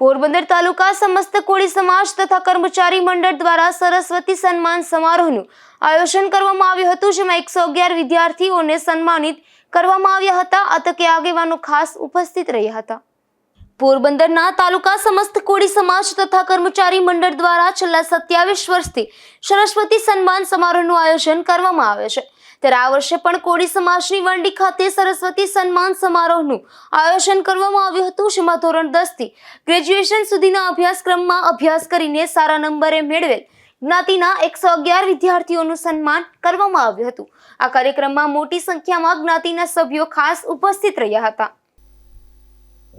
પોરબંદર તાલુકા સમસ્ત કોળી સમાજ તથા કર્મચારી મંડળ દ્વારા સરસ્વતી સન્માન સમારોહનું આયોજન કરવામાં આવ્યું હતું, જેમાં એકસો અગિયાર વિદ્યાર્થીઓને સન્માનિત કરવામાં આવ્યા હતા. આ તકે આગેવાનો ખાસ ઉપસ્થિત રહ્યા હતા. પોરબંદરના તાલુકા સમસ્ત કોળી સમાજ તથા કર્મચારી મંડળ દ્વારા છેલ્લા સત્યાવીસ વર્ષથી સરસ્વતી સન્માન સમારોહનું આયોજન કરવામાં આવે છે. ત્યારે આ વર્ષે પણ કોળી સમાજની વંડી ખાતે સરસ્વતી સન્માન સમારોહનું આયોજન કરવામાં આવ્યું હતું. જેમાં ધોરણ દસથી ગ્રેજ્યુએશન સુધીના અભ્યાસક્રમમાં અભ્યાસ કરીને સારા નંબરે મેળવેલ જ્ઞાતિના એકસો અગિયાર વિદ્યાર્થીઓનું સન્માન કરવામાં આવ્યું હતું. આ કાર્યક્રમમાં મોટી સંખ્યામાં જ્ઞાતિના સભ્યો ખાસ ઉપસ્થિત રહ્યા હતા.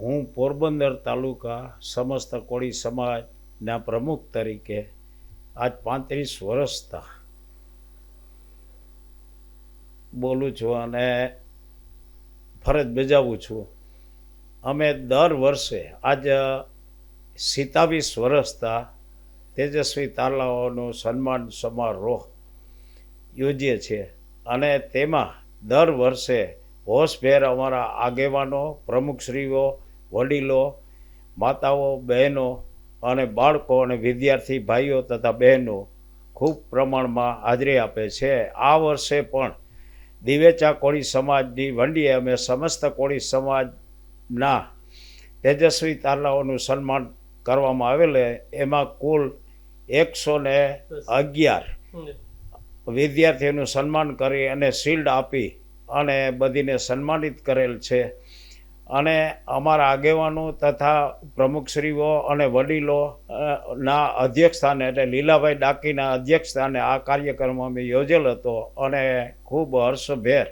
હું પોરબંદર તાલુકા સમસ્ત કોળી સમાજના પ્રમુખ તરીકે આજ પાંત્રીસ વર્ષતા બોલું છું અને ફરજ બજાવું છું. અમે દર વર્ષે આજ સિતાવીસ વર્ષતા તેજસ્વી તાલાઓનો સન્માન સમારોહ યોજીએ છીએ અને તેમાં દર વર્ષે હોશભેર અમારા આગેવાનો, પ્રમુખશ્રીઓ વડીલો, માતાઓ, બહેનો અને બાળકો અને વિદ્યાર્થી ભાઈઓ તથા બહેનો ખૂબ પ્રમાણમાં હાજરી આપે છે. આ વર્ષે પણ દિવેચા કોળી સમાજની વંડીએ અમે સમસ્ત કોળી સમાજના તેજસ્વી તારલાઓનું સન્માન કરવામાં આવેલ એમાં કુલ એકસો ને અગિયાર વિદ્યાર્થીઓનું સન્માન કરી અને શિલ્ડ આપી અને બધીને સન્માનિત કરેલ છે. અને અમારા આગેવાનો તથા પ્રમુખશ્રીઓ અને વડીલો ના અધ્યક્ષસ્થાને એટલે લીલાભાઈ ડાકીના અધ્યક્ષસ્થાને આ કાર્યક્રમ અમે યોજેલ હતો અને ખૂબ હર્ષભેર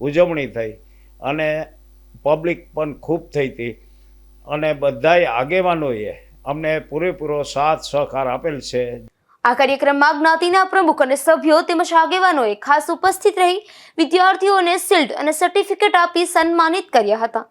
ઉજવણી થઈ અને પબ્લિક પણ ખૂબ થઈ હતી. અને બધાય આગેવાનોએ અમને પૂરેપૂરો સાથ સહકાર આપેલ છે. આ કાર્યક્રમમાં જ્ઞાતિના પ્રમુખ અને સભ્યો તેમજ આગેવાનોએ ખાસ ઉપસ્થિત રહી વિદ્યાર્થીઓને શિલ્ડ અને સર્ટિફિકેટ આપી સન્માનિત કર્યા હતા.